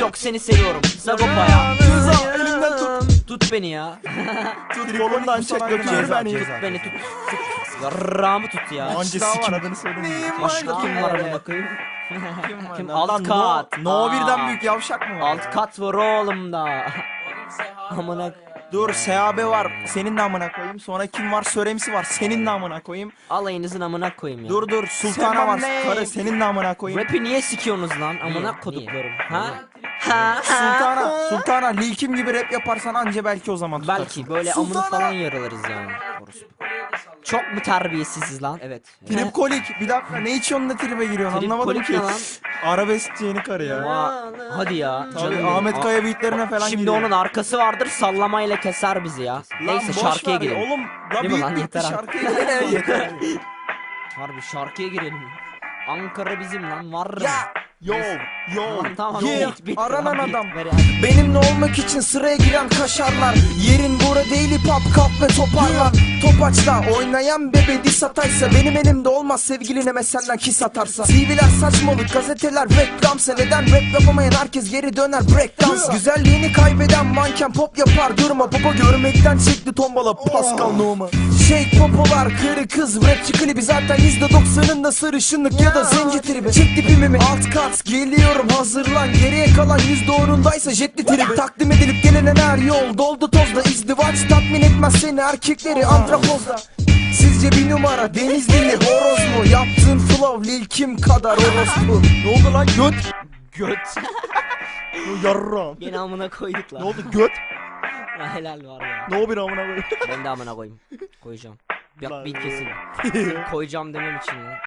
Çok seni seviyorum. Sagopa ya. Rıza, elimden tut. Tut beni ya. Tut kolumdan çek götür beni. Tut beni tut. Tut. Yarrağımı tut ya. Anca sikim. adını söyleyeyim. Başka kim var amına koyayım? Kim var? Kim? lan? Alt kat. No, no birden büyük yavşak mı var? Alt kat var oğlum da. Amına Dur SAB var. Senin de amına koyayım. Sonra kim var? Söremsi var. Senin de amına koyayım. alayınızın amına koyayım ya. Dur dur Sultana var. Karı senin de amına koyayım. Rap'i niye sikiyorsunuz lan? Amına koduklarım. Ha? Ha? Sultana, Sultana Lil Kim gibi rap yaparsan anca belki o zaman tutarsın. Belki böyle amını falan yaralarız yani. Çok mu terbiyesiziz lan? Evet. Trip kolik. Bir dakika ne içiyorsun da tribe giriyorsun Trip anlamadım kolik ki. ne lan? Arabeskçi yeni karı ya. Aa, hadi ya. Tabii benim. Ahmet Aa, Kaya beatlerine falan Şimdi giriyor. onun arkası vardır sallamayla keser bizi ya. Lan Neyse boş şarkıya ver, girelim. Oğlum la Değil mi bitti Yeter artık. şarkıya girelim. Yeter. Harbi şarkıya girelim. Ankara bizim lan var mı? Ya yo yo. Tamam yeah. Bit, bit, aranan tamam, adam. Benimle olmak için sıraya giren kaşarlar. Yerin bura değil hip hop kap ve toparlan Topaçla oynayan bebe dis ataysa Benim elimde olmaz sevgiline senden kiss atarsa. TV'ler saçmalık gazeteler reklamsa Neden rap yapamayan herkes geri döner breakdance. Güzelliğini kaybeden manken pop yapar durma. Baba görmekten çekti tombala Pascal Numa. Shake popolar kırı kız rapçi klibi Zaten %90'ında sarışınlık ya da zenci tribi. Çek dipimi mi? Alt kat geliyorum hazırlan. Geriye kalan %10'undaysa jetli tribi. Takdim edilip gelenen her yol doldu tozla izdivaç tatmin etmez seni erkekleri antrapozda Sizce bir numara denizli horoz mu? Yaptığın flow Lil Kim kadar orospu Ne oldu lan göt? Göt Yarram Yine amına koyduk lan. Ne oldu göt? Ya helal var ya. Ne o bir amına koyayım Ben de amına koyayım. Koyacağım. Lan. Bak bir kesin. Koyacağım demem için ya.